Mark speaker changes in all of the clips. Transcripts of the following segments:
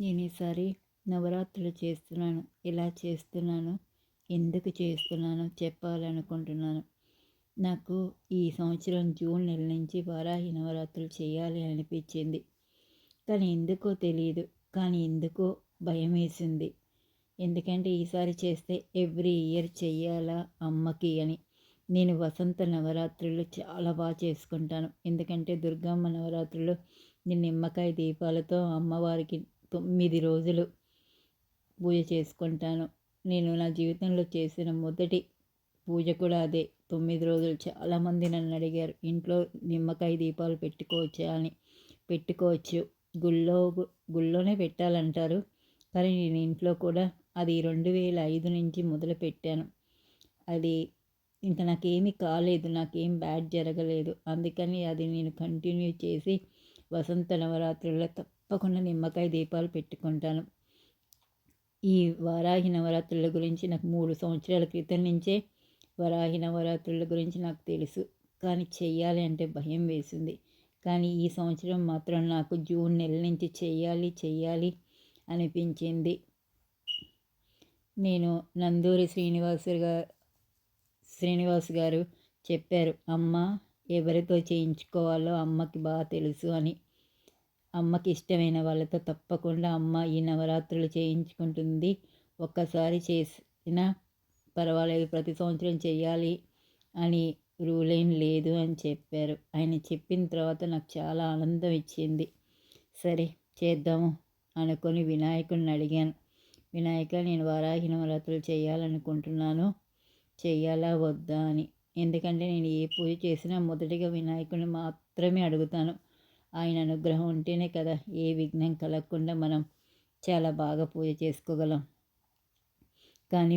Speaker 1: నేను ఈసారి నవరాత్రులు చేస్తున్నాను. ఎలా చేస్తున్నాను. ఎందుకు చేస్తున్నానో చెప్పాలనుకుంటున్నాను. నాకు ఈ సంవత్సరం జూన్ నెల నుంచి వారాహి నవరాత్రులు చేయాలి అనిపించింది. కానీ ఎందుకో తెలియదు కానీ ఎందుకో భయం వేసింది ఎందుకంటే ఈసారి చేస్తే ఎవ్రీ ఇయర్ చెయ్యాలా అమ్మకి అని. నేను వసంత నవరాత్రులు చాలా బాగా చేసుకుంటాను. ఎందుకంటే దుర్గమ్మ నవరాత్రులు నేను నిమ్మకాయ దీపాలతో అమ్మవారికి తొమ్మిది రోజులు పూజ చేసుకుంటాను. నేను నా జీవితంలో చేసిన మొదటి పూజ కూడా అదే. తొమ్మిది రోజులు చాలామంది నన్ను అడిగారు ఇంట్లో నిమ్మకాయ దీపాలు పెట్టుకోవచ్చా? అని. పెట్టుకోవచ్చు. గుళ్ళో గుళ్ళోనే పెట్టాలంటారు. కానీ నేను ఇంట్లో కూడా అది రెండు వేల ఐదు నుంచి మొదలు పెట్టాను. అది ఇంకా నాకేమీ కాలేదు నాకేం బ్యాడ్ జరగలేదు. అందుకని అది నేను కంటిన్యూ చేసి వసంత నవరాత్రుల్లో తప్పకుండా నిమ్మకాయ దీపాలు పెట్టుకుంటాను. ఈ వారాహి నవరాత్రుల గురించి నాకు మూడు సంవత్సరాల క్రితం నుంచే వరాహి నవరాత్రుల గురించి నాకు తెలుసు. కానీ చెయ్యాలి అంటే భయం వేసింది. కానీ ఈ సంవత్సరం మాత్రం నాకు జూన్ నెల నుంచి చెయ్యాలి చెయ్యాలి అనిపించింది. నేను నందూరి శ్రీనివాస్ గారు శ్రీనివాస్ గారు చెప్పారు అమ్మ ఎవరితో చేయించుకోవాలో అమ్మకి బాగా తెలుసు అని. అమ్మకి ఇష్టమైన వాళ్ళతో తప్పకుండా అమ్మ ఈ నవరాత్రులు చేయించుకుంటుంది. ఒక్కసారి చేసినా పర్వాలేదు ప్రతి సంవత్సరం చేయాలి అని రూల్ ఏం లేదు అని చెప్పారు. ఆయన చెప్పిన తర్వాత నాకు చాలా ఆనందం ఇచ్చింది. సరే చేద్దాము అనుకొని వినాయకుడిని అడిగాను. వినాయక నేను వారాహి నవరాత్రులు చేయాలనుకుంటున్నాను. చెయ్యాలా వద్దా అని. ఎందుకంటే నేను ఏ పూజ చేసినా మొదటిగా వినాయకుడిని మాత్రమే అడుగుతాను. ఆయన అనుగ్రహం ఉంటేనే కదా ఏ విఘ్నం కలగకుండా మనం చాలా బాగా పూజ చేసుకోగలం. కానీ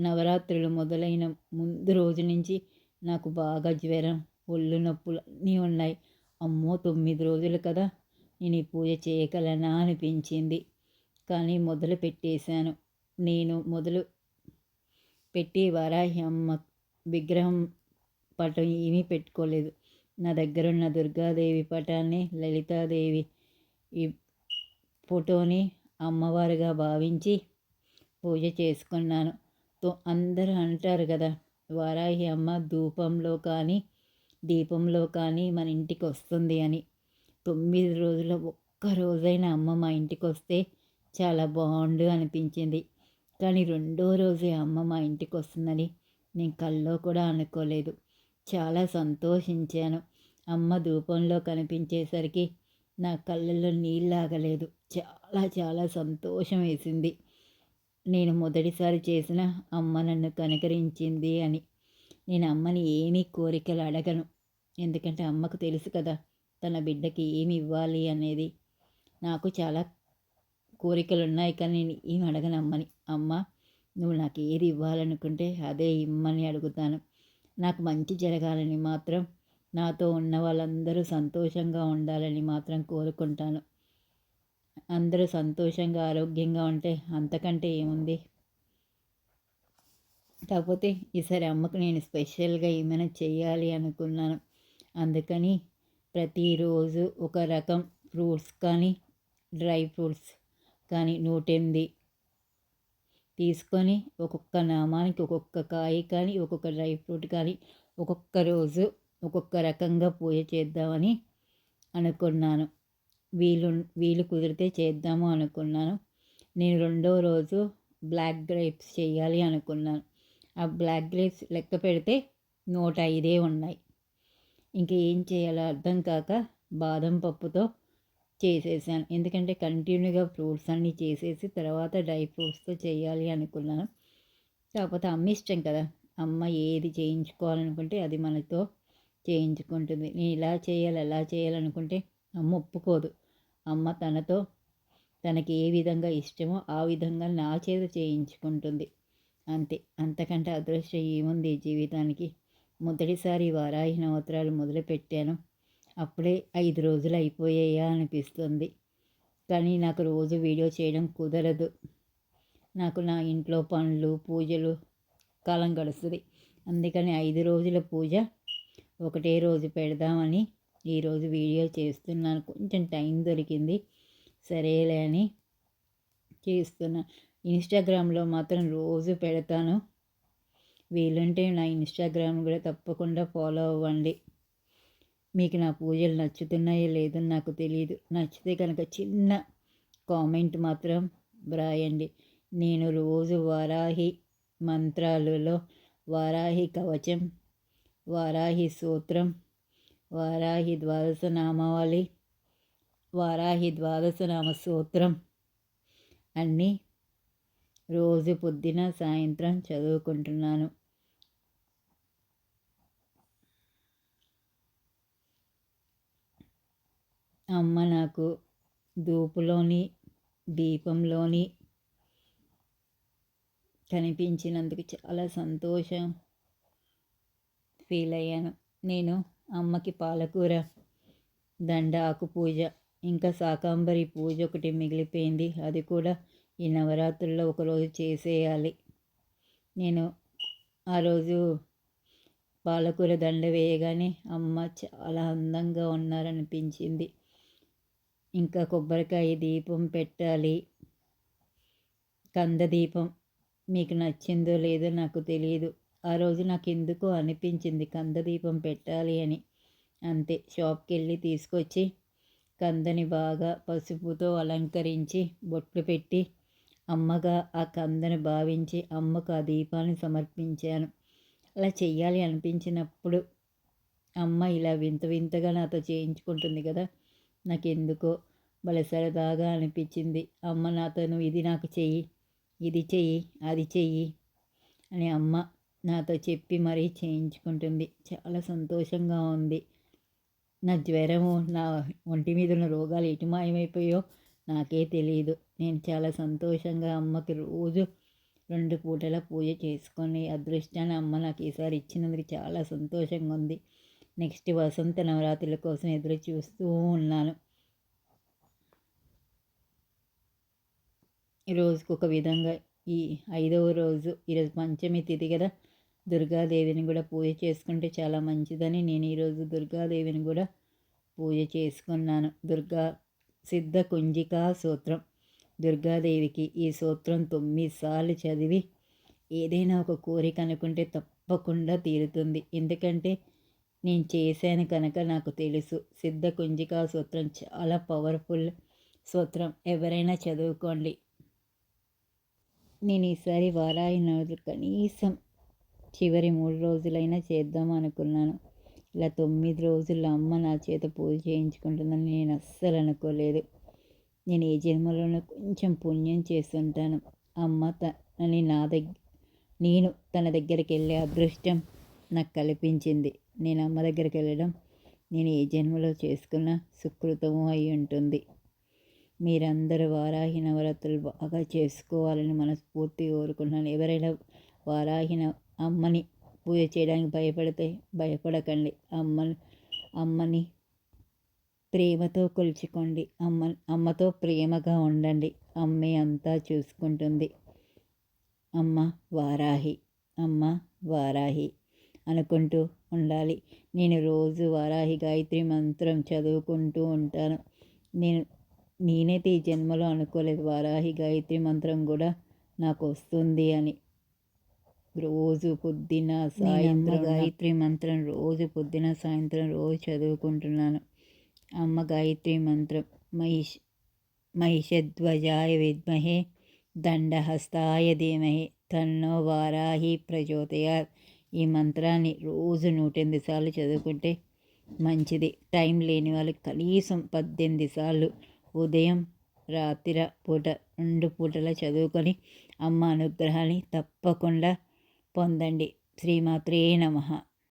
Speaker 1: నవరాత్రులు మొదలైన ముందు రోజు నుంచి నాకు బాగా జ్వరం ఒళ్ళు నొప్పులు అన్నీ ఉన్నాయి. అమ్మో తొమ్మిది రోజులు కదా నేను ఈ పూజ చేయగలనా అనిపించింది. కానీ మొదలు పెట్టేశాను. నేను మొదలు పెట్టి వారాహి అమ్మ విగ్రహం పటం ఏమీ పెట్టుకోలేదు. నా దగ్గర ఉన్న దుర్గాదేవి పటాన్ని లలితాదేవి ఈ ఫోటోని అమ్మవారుగా భావించి పూజ చేసుకున్నాను. తో అందరూ అంటారు కదా వారాహి అమ్మ ధూపంలో కానీ దీపంలో కానీ మన ఇంటికి వస్తుంది అని. తొమ్మిది రోజుల ఒక్క రోజైన అమ్మ మా ఇంటికి వస్తే చాలా బాగుండు అనిపించింది. కానీ రెండో రోజే అమ్మ మా ఇంటికి వస్తుందని నేను కల్లో కూడా అనుకోలేదు. చాలా సంతోషించాను. అమ్మ ధూపంలో కనిపించేసరికి నా కళ్ళల్లో నీళ్ళాగలేదు చాలా చాలా సంతోషం వేసింది. నేను మొదటిసారి చేసిన అమ్మ నన్ను కనకరించింది అని. నేను అమ్మని ఏమీ కోరికలు అడగను. ఎందుకంటే అమ్మకు తెలుసు కదా తన బిడ్డకి ఏమి ఇవ్వాలి అనేది. నాకు చాలా కోరికలు ఉన్నాయి కానీ నేను ఏమి అడగను అమ్మని. అమ్మ నువ్వు నాకు ఏది ఇవ్వాలనుకుంటే అదే ఇమ్మని అడుగుతాను. నాకు మంచి జరగాలని మాత్రం నాతో ఉన్న వాళ్ళందరూ సంతోషంగా ఉండాలని మాత్రం కోరుకుంటాను. అందరూ సంతోషంగా ఆరోగ్యంగా ఉంటే అంతకంటే ఏముంది? కాకపోతే ఈసారి అమ్మకు నేను స్పెషల్గా ఏమైనా చేయాలి అనుకున్నాను. అందుకని ప్రతిరోజు ఒక రకం ఫ్రూట్స్ కానీ డ్రై ఫ్రూట్స్ కానీ నూటెనిమిది తీసుకొని ఒక్కొక్క నామానికి ఒక్కొక్క కాయ కానీ ఒక్కొక్క డ్రై ఫ్రూట్ కానీ ఒక్కొక్క రోజు ఒక్కొక్క రకంగా పూజ చేద్దామని అనుకున్నాను. వీలు వీలు కుదిరితే చేద్దాము అనుకున్నాను. నేను రెండో రోజు బ్లాక్ గ్రేప్స్ చేయాలి అనుకున్నాను. ఆ బ్లాక్ గ్రేప్స్ లెక్క పెడితే నూట ఐదే ఉన్నాయి. ఇంకా ఏం చేయాలో అర్థం కాక బాదం పప్పుతో చేసేసాను. ఎందుకంటే కంటిన్యూగా ఫ్రూట్స్ అన్నీ చేసేసి తర్వాత డ్రై ఫ్రూట్స్తో చేయాలి అనుకున్నాను. కాకపోతే అమ్మ ఇష్టం కదా. అమ్మ ఏది చేయించుకోవాలనుకుంటే అది మనతో చేయించుకుంటుంది. నేను ఇలా చేయాలి అలా చేయాలనుకుంటే అమ్మ ఒప్పుకోదు. అమ్మ తనతో తనకి ఏ విధంగా ఇష్టమో ఆ విధంగా నా చేత చేయించుకుంటుంది. అంతే. అంతకంటే అదృష్టం ఏముంది జీవితానికి? మొదటిసారి వారాహి నవత్రాలు మొదలుపెట్టాను. అప్పుడే ఐదు రోజులు అయిపోయాయా అనిపిస్తుంది. కానీ నాకు రోజు వీడియో చేయడం కుదరదు. నాకు నా ఇంట్లో పనులు పూజలు కాలం గడుస్తుంది. అందుకని ఐదు రోజుల పూజ ఒకటే రోజు పెడదామని ఈరోజు వీడియో చేస్తున్నాను. కొంచెం టైం దొరికింది. సరేలే అని చేస్తున్నా. ఇన్స్టాగ్రామ్లో మాత్రం రోజు పెడతాను. వీలుంటే నా ఇన్స్టాగ్రామ్ కూడా తప్పకుండా ఫాలో అవ్వండి. మీకు నా పూజలు నచ్చుతున్నాయో లేదో నాకు తెలియదు నచ్చితే కనుక చిన్న కామెంట్ మాత్రం వ్రాయండి. నేను రోజు వారాహి మంత్రాలలో వారాహి కవచం వారాహి సూత్రం వారాహి ద్వాదశ నామావళి వారాహి ద్వాదశ నామ సూత్రం అన్నీ రోజు పొద్దున సాయంత్రం చదువుకుంటున్నాను. అమ్మ నాకు దూపులోని దీపంలోని కనిపించినందుకు చాలా సంతోషం ఫీల్ అయ్యాను నేను అమ్మకి పాలకూర దండ ఆకు పూజ ఇంకా శాకాంబరి పూజ ఒకటి మిగిలిపోయింది. అది కూడా ఈ నవరాత్రుల్లో ఒకరోజు చేసేయాలి. నేను ఆ రోజు పాలకూర దండ వేయగానే అమ్మ చాలా అందంగా ఉన్నారనిపించింది. ఇంకా కొబ్బరికాయ దీపం పెట్టాలి. కంద దీపం మీకు నచ్చిందో లేదో నాకు తెలియదు ఆ రోజు నాకు ఎందుకో అనిపించింది కంద దీపం పెట్టాలి అని. అంతే షాప్కి వెళ్ళి తీసుకొచ్చి కందని బాగా పసుపుతో అలంకరించి బొట్లు పెట్టి అమ్మగా ఆ కందని భావించి అమ్మకు ఆ దీపాన్ని సమర్పించాను. అలా చెయ్యాలి అనిపించినప్పుడు అమ్మ ఇలా వింత వింతగా నాతో చేయించుకుంటుంది కదా. నాకు ఎందుకో భలే అనిపించింది. అమ్మ నాతోను ఇది నాకు చెయ్యి ఇది చెయ్యి అది చెయ్యి అని అమ్మ నాతో చెప్పి మరీ చేయించుకుంటుంది. చాలా సంతోషంగా ఉంది. నా జ్వరము నా ఒంటి మీద ఉన్న రోగాలు ఎటు మాయమైపోయో నాకే తెలియదు నేను చాలా సంతోషంగా అమ్మకి రోజు రెండు పూటల పూజ చేసుకొని అదృష్టాన్ని అమ్మ నాకు ఈసారి ఇచ్చినందుకు చాలా సంతోషంగా ఉంది. నెక్స్ట్ వసంత నవరాత్రుల కోసం ఎదురు చూస్తూ ఉన్నాను. రోజుకు ఒక విధంగా ఈ ఐదవ రోజు ఈరోజు పంచమి తిథి కదా. దుర్గాదేవిని కూడా పూజ చేసుకుంటే చాలా మంచిదని నేను ఈరోజు దుర్గాదేవిని కూడా పూజ చేసుకున్నాను. దుర్గా సిద్ధ కుంజికా సూత్రం. దుర్గాదేవికి ఈ సూత్రం తొమ్మిది సార్లు చదివి ఏదైనా ఒక కోరిక అనుకుంటే తప్పకుండా తీరుతుంది. ఎందుకంటే నేను చేశాను కనుక నాకు తెలుసు. సిద్ధ కుంజికా సూత్రం చాలా పవర్ఫుల్ సూత్రం. ఎవరైనా చదువుకోండి. నేను ఈసారి వారాయి కనీసం చివరి మూడు రోజులైనా చేద్దాం అనుకున్నాను. ఇలా తొమ్మిది రోజుల్లో అమ్మ నా చేత పూజ చేయించుకుంటుందని నేను అస్సలు అనుకోలేదు. నేను ఏ జన్మలోనూ కొంచెం పుణ్యం చేస్తుంటాను. అమ్మ తనని నా దగ్గర నేను తన దగ్గరికి వెళ్ళే అదృష్టం నాకు కల్పించింది. నేను అమ్మ దగ్గరికి వెళ్ళడం నేను ఏ జన్మలో చేసుకున్న సుకృతము అయి ఉంటుంది. మీరందరూ వారాహి నవరాత్రులు బాగా చేసుకోవాలని మనస్ఫూర్తి కోరుకుంటున్నాను. ఎవరైనా వారాహి అమ్మని పూజ చేయడానికి భయపడితే భయపడకండి. అమ్మ అమ్మని ప్రేమతో కొలుచుకోండి. అమ్మ అమ్మతో ప్రేమగా ఉండండి. అమ్మే అంతా చూసుకుంటుంది. అమ్మ వారాహి అమ్మ వారాహి. అనుకుంటూ ఉండాలి. నేను రోజు వారాహి గాయత్రి మంత్రం చదువుకుంటూ ఉంటాను. నేను నేనైతే ఈ జన్మలో అనుకోలేదు. వారాహి గాయత్రి మంత్రం కూడా నాకు వస్తుంది అని. రోజు పొద్దున సాయంత్రం గాయత్రి మంత్రం రోజు పొద్దున సాయంత్రం రోజు చదువుకుంటున్నాను. అమ్మ గాయత్రి మంత్రం మహిష్ మహిషధ్వజాయ విద్మహే దండహస్తాయ ధీమహి తన్నో వారాహి ప్రచోదయ ఈ మంత్రాన్ని రోజు నూట ఎనిమిది సార్లు చదువుకుంటే మంచిది. టైం లేని వాళ్ళు కనీసం పద్దెనిమిది సార్లు ఉదయం రాత్రి పూట రెండు పూటలా చదువుకొని అమ్మ అనుగ్రహాన్ని తప్పకుండా పొందండి. శ్రీమాత్రే నమ.